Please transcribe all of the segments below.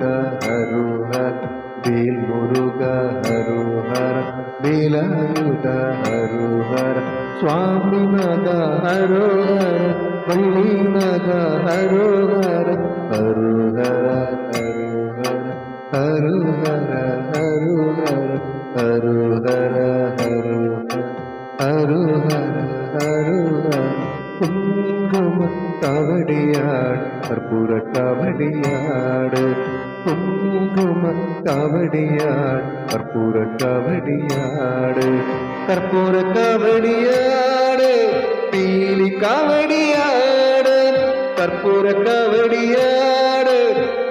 മുരുക ഹരു ഹര ബീൽ മുരുക ഹരു ഹര ബീലായുധ ഹരു ഹര സ്വാമിനദ ഹരു ഹര പള്ളിനദ ഹരു ഹര ഹരു ഹര ഹരു ഹര കുങ്കുമ തവടിയാട് കർപ്പൂര തവടിയാട് குங்கும காவடியாடு கற்பூர காவடியாடு கற்பூர காவடியாடு பீலி காவடியாடு கற்பூர காவடியாடு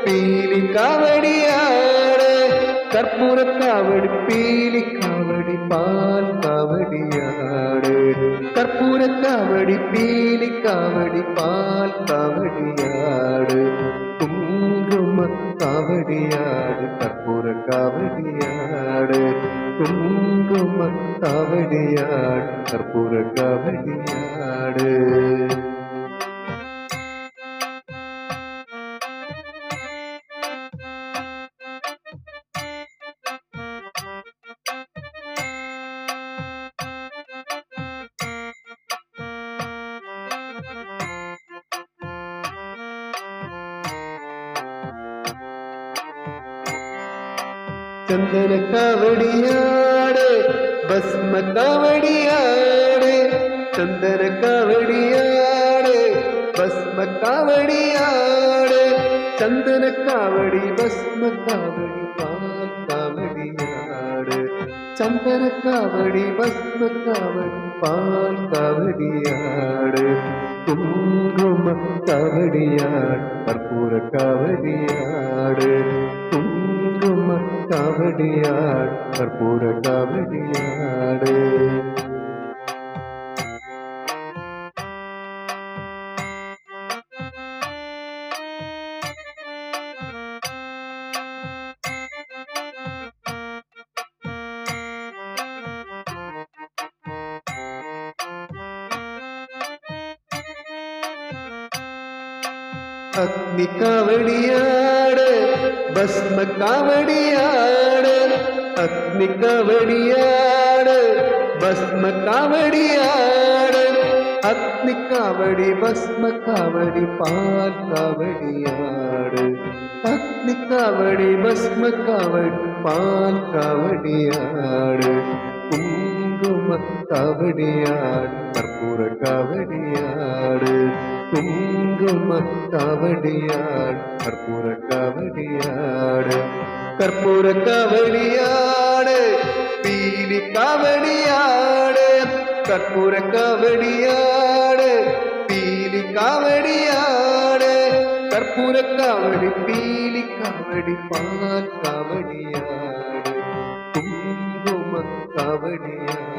பீலி காவடியாடு கற்பூர காவடி பீலி காவடி பால் காவடியாடு கற்பூர காவடி பீலி காவடி பால் காவடியாடு குங்கும காவடியாடு கற்பூர காவடியாடு குங்கும காவடியாடு கற்பூர காவடியாடு சந்தன காவடியாடு பஸ்ம காவடியாடு சந்தன காவடியாடு பஸ்ம காவடியாடு சந்தன காவடி பஸ்ம காவடி பால் காவடியாடு சந்தன காவடி பஸ்ம காவடி பால் காவடியாடு குங்கும காவடியாடு கற்பூர காவடியாடு കാവടിയാട് കർപ്പൂര കാവടിയാട്. അഗ്നിക്കാവടിയാട് பஸ்ம காவடியாட அக்னி காவடியாட பஸ்ம காவடியாட அக்னி காவடி பஸ்ம காவடி பால் காவடியாடு அக்னி காவடி பஸ்ம காவடி பால் காவடியாடு குங்கும காவடியாடு கற்பூர காவடியாடு കുങ്കുമ കവടിയാട് കർപ്പൂര കവടിയാട്. കർപ്പൂര കവടിയാട് പീലി കവടിയാട്. കർപ്പൂര കവടിയാട് പീലി കവടിയാട്. കർപ്പൂര കവടി പീലി കവടി പാൽ കവടിയാട്. കുങ്കുമ കവടിയാട്.